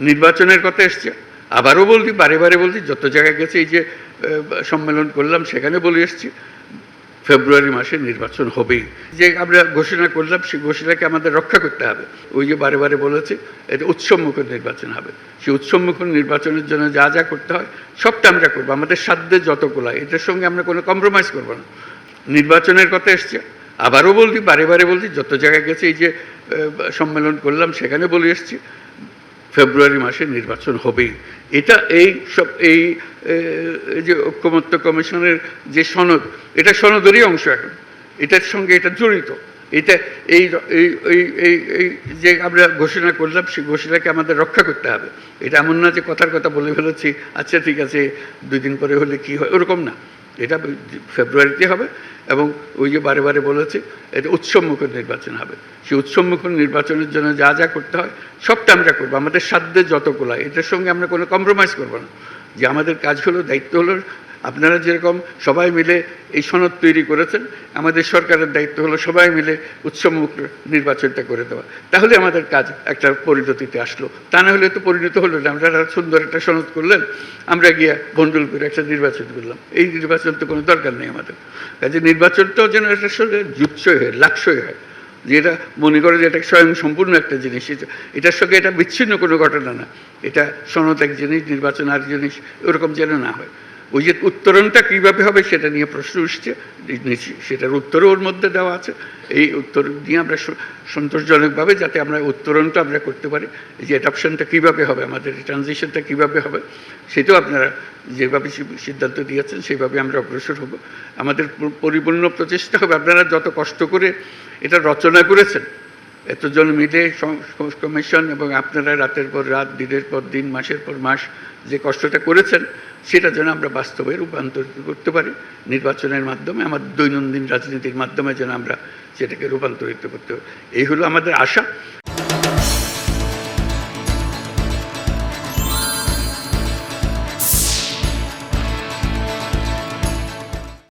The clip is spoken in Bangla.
নির্বাচনের কথা এসছে। আবারও বলছি, বারে বারে বলছি, যত জায়গায় গেছে এই যে সম্মেলন করলাম, সেখানে বলে এসছি, ফেব্রুয়ারি মাসে নির্বাচন হবেই। যে আমরা ঘোষণা করলাম সেই ঘোষণাকে আমাদের রক্ষা করতে হবে। ওই যে বারে বারে বলেছে, এটা উৎসবমুখর নির্বাচন হবে। সেই উৎসবমুখর নির্বাচনের জন্য যা যা করতে হয়, সবটা আমরা করব। আমাদের সাধ্যে যতগুলো, এটার সঙ্গে আমরা কোনো কম্প্রোমাইজ করব না। নির্বাচনের কথা এসছে। আবারও বলছি, বারে বারে বলছি, যত জায়গায় গেছে এই যে সম্মেলন করলাম, সেখানে বলে এসছি ফেব্রুয়ারি মাসে নির্বাচন হবেই এটা এই সব এই যে ঐক্যমত্য কমিশনের যে সনদ, এটা সনদেরই অংশ এখন। এটার সঙ্গে এটা জড়িত। এটা এই এই যে আমরা ঘোষণা করলাম, সেই ঘোষণাকে আমাদের রক্ষা করতে হবে। এটা এমন না যে কথার কথা বলে ফেলেছি আচ্ছা ঠিক আছে, দুই দিন পরে হলে কি হয়? ওরকম না। এটা ফেব্রুয়ারিতে হবে এবং ওই যে বারে বারে বলেছে, এটা উৎসবমুখর নির্বাচন হবে। সেই উৎসবমুখের নির্বাচনের জন্য যা যা করতে হয়, সবটা আমরা করব। আমাদের সাধ্যের যতগুলো, এটার সঙ্গে আমরা কোনো কম্প্রোমাইজ করব না। যে আমাদের কাজ হলো, দায়িত্ব হলো আপনারা যেরকম সবাই মিলে এই সনদ তৈরি করেছেন, আমাদের সরকারের দায়িত্ব হলো সবাই মিলে উৎসবমুখ নির্বাচনটা করে দেওয়া। তাহলে আমাদের কাজ একটা পরিণতিতে আসলো। তা না হলে তো পরিণত হলো না। আমরা সুন্দর একটা সনদ করলেন, আমরা গিয়া বন্ডল করে একটা নির্বাচন করলাম। এই নির্বাচন তো কোনো দরকার নেই আমাদের। কাজে নির্বাচনটাও যেন এটার সঙ্গে যুৎসই হয়, লাক্সই হয়। যেটা মনে করে যে এটা স্বয়ং সম্পূর্ণ একটা জিনিস। এটা- এটার সঙ্গে এটা বিচ্ছিন্ন কোনো ঘটনা না। এটা সনদ এক জিনিস, নির্বাচন আর জিনিস, ওরকম যেন না হয়। ওই যে উত্তরণটা কীভাবে হবে সেটা নিয়ে প্রশ্ন উঠছে। সেটার উত্তরও ওর মধ্যে দেওয়া আছে। এই উত্তর নিয়ে আমরা সন্তোষজনকভাবে যাতে আমরা উত্তরণটা আমরা করতে পারি। যে অ্যাডাপশনটা কীভাবে হবে, আমাদের ট্রানজিশনটা কীভাবে হবে, সেটাও আপনারা যেভাবে সিদ্ধান্ত দিয়েছেন, সেইভাবে আমরা অগ্রসর হব। আমাদের পরিপূর্ণ প্রচেষ্টা হবে। আপনারা যত কষ্ট করে এটা রচনা করেছেন এতজন মিলে কমিশন এবং আপনারা রাতের পর রাত, দিনের পর দিন, মাসের পর মাস যে কষ্টটা করেছেন, সেটা যেন আমরা বাস্তবে রূপান্তরিত করতে পারি। নির্বাচনের মাধ্যমে, আমার দৈনন্দিন রাজনীতির মাধ্যমে যেন আমরা সেটাকে রূপান্তরিত করতে পারি। এই হলো আমাদের আশা।